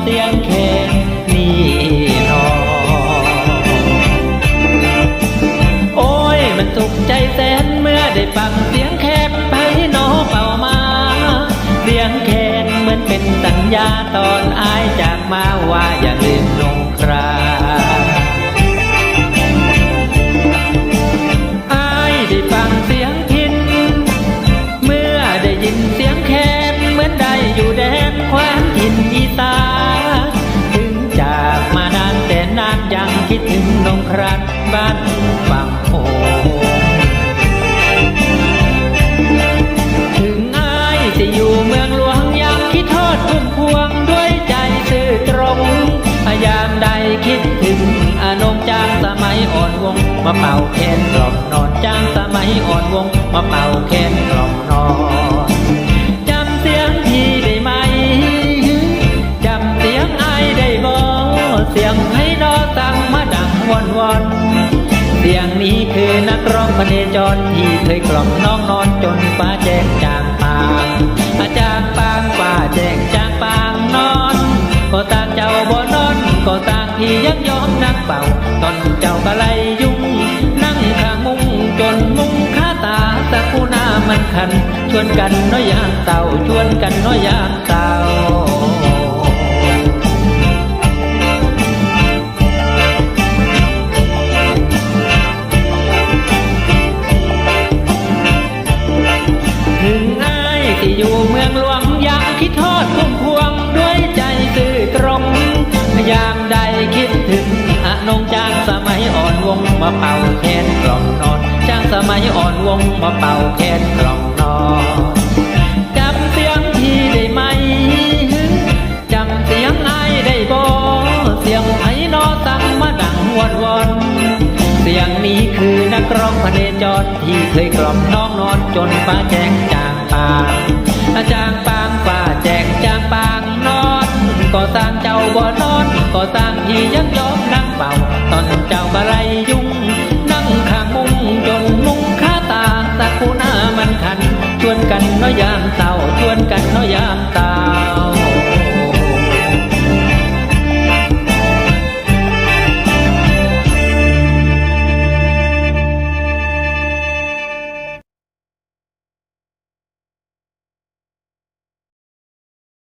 เสียงเคนนี่นอโอ้ยมันสุกใจแสนเมื่อได้ฟังเสียงแคนไพนอเป่ามา เสียงแคนเหมือนเป็นสัญญาตอนอายจากมาว่าอย่าลืมนงคราินอีตา บ้านฝั่งโขงถึงอายจะอยู่เมืองหลวงยังคิดทอดพุ่มพวงด้วยใจซื่อตรงพยายามใดคิดถึงอานงจางสมัยอ่อนวง มาเป่าแคนกล่อมนอนจางสมัยอ่อนวง มาเป่าแคนกล่อมนอนจำเสียงพี่ได้ไหมจำเสียงไอได้บ่เสียงให้นอตั้งมาดังวอนวอน เสียงนี้คือนักร้องพเนจรที่เคยกล่อมน้องนอนจนฟ้าแจ้งจางปางอาจารย์ปางฟ้าแจ้งจางปางนอน ก็ตางเจ้าบ่นอน ก็ตางที่ยังยอมนั่งเป่า ตอนเจ้าก็ไลยุ่ง นั่งข้างมุงจนมุงคาตาสักกูหน้ามันคัน ชวนกันน้อยยางเต่าชวนกันน้อยยางเต่า ถึงอายที่อยู่เมืองหลวงยังคิดทอดพุ่มพวงด้วยใจซื่อตรงยายามใดคิดถึงอนงจางสมัยอ่อนวงมาเป่าแคนกล่อมนอนจางสมัยอ่อนวงมาเป่าแคนกล่อมนอน นักร้องพเนจรที่เคยกล่อมน้องนอนจนฟ้าแจ้งจางปางอาจางปางฟ้าแจ้งจางปางนอนก็สร้างเจ้าบ่นอนก็สร้างที่ยังยอมนั่งเป่าตอนเจ้าบะไรยุ่ง นั่งข้างมุงจนมุงคาตาสักคูหน้ามันคันชวนกันน้อยา